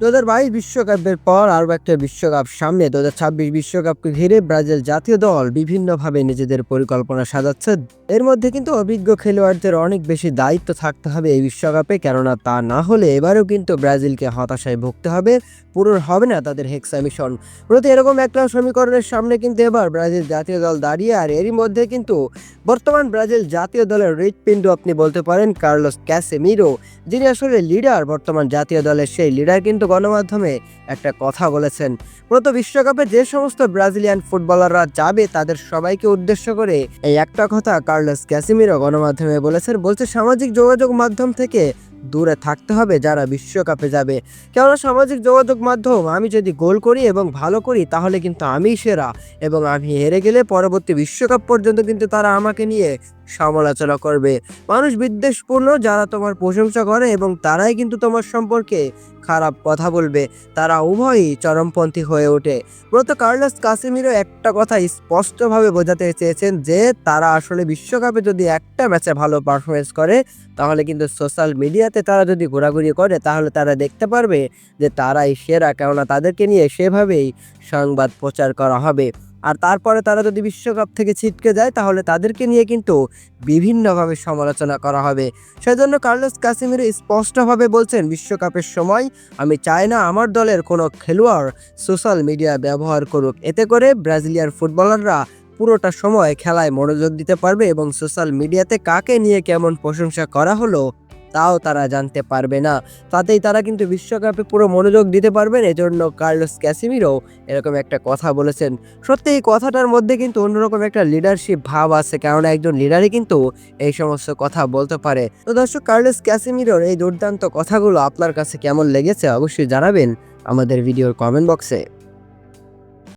দু হাজার বাইশ বিশ্বকাপের পর আরও একটা বিশ্বকাপ সামনে দু হাজার ছাব্বিশ বিশ্বকাপকে ঘিরে ব্রাজিল জাতীয় দল বিভিন্নভাবে নিজেদের পরিকল্পনা সাজাচ্ছে। এর মধ্যে কিন্তু অভিজ্ঞ খেলোয়াড়দের অনেক বেশি দায়িত্ব থাকতে হবে এই বিশ্বকাপে, কেননা তা না হলে এবারেও কিন্তু ব্রাজিলকে হতাশায় ভুগতে হবে, পূরণ হবে না তাদের হেক্সা মিশন মূলত এরকম একটা সমীকরণের সামনে কিন্তু এবার ব্রাজিল জাতীয় দল দাঁড়িয়ে, আর এরই মধ্যে কিন্তু বর্তমান ব্রাজিল জাতীয় দলের হৃৎপিণ্ড আপনি বলতে পারেন কার্লোস ক্যাসেমিরো, যিনি আসলে লিডার, বর্তমান জাতীয় দলের সেই লিডার কিন্তু গণমাধ্যমে একটা কথা বলেছেন। মূলত বিশ্বকাপে যে সমস্ত ব্রাজিলিয়ান ফুটবলাররা যাবে তাদের সবাইকে উদ্দেশ্য করে এই একটা কথা কার্লোস ক্যাসিমিরো গণমাধ্যমে বলেছেন, বলছে সামাজিক যোগাযোগ মাধ্যম থেকে দূরে থাকতে হবে যারা বিশ্বকাপে যাবে। কেননা সামাজিক যোগাযোগ মাধ্যম আমি যদি গোল করি এবং ভালো করি তাহলে কিন্তু আমি সেরা এবং আমি হেরে গেলে পরবর্তী বিশ্বকাপ পর্যন্ত কিন্তু তারা আমাকে নিয়ে সমালোচনা করবে। মানুষ বিদ্বেষপূর্ণ, যারা তোমার প্রশংসা করে এবং তারাই কিন্তু তোমার সম্পর্কে খারাপ কথা বলবে। তারা উভয়ই চরমপন্থী হয়ে ওঠে। মূলত কার্লাস কাসিমিরও একটা কথা স্পষ্টভাবে বোঝাতে চেয়েছেন যে, তারা আসলে বিশ্বকাপে যদি একটা ম্যাচে ভালো পারফরমেন্স করে, তাহলে কিন্তু সোশ্যাল মিডিয়াতে তারা যদি ঘোরাঘুরি করে, তাহলে তারা দেখতে পারবে যে তারাই সেরা। কেননা তাদেরকে নিয়ে সেভাবেই সংবাদ প্রচার করা হবে। আর তারপরে তারা যদি বিশ্বকাপ থেকে ছিটকে যায়, তাহলে তাদেরকে নিয়ে কিন্তু বিভিন্নভাবে সমালোচনা করা হবে। সেজন্য কার্লোস কাসিমিরো স্পষ্টভাবে বলছেন, বিশ্বকাপের সময় আমি চাই না আমার দলের কোনো খেলোয়াড় সোশ্যাল মিডিয়া ব্যবহার করুক। এতে করে ব্রাজিলিয়ার ফুটবলাররা পুরোটা সময় খেলায় মনোযোগ দিতে পারবে এবং সোশ্যাল মিডিয়াতে কাকে নিয়ে কেমন প্রশংসা করা হলো তাও তারা জানতে পারবে না। তাতেই তারা কিন্তু বিশ্বকাপে পুরো মনোযোগ দিতে পারবেন এজন্য কার্লোস ক্যাসিমিরো এরকম একটা কথা বলেছেন। সত্যি এই কথাটার মধ্যে কিন্তু অন্যরকম একটা লিডারশিপ ভাব আছে। কারণ একজন লিডারই কিন্তু এই সমস্ত কথা বলতে পারে। তো দর্শক, কার্লোস ক্যাসিমিরোর এই দুর্দান্ত কথাগুলো আপনার কাছে কেমন লেগেছে অবশ্যই জানাবেন আমাদের ভিডিওর কমেন্ট বক্সে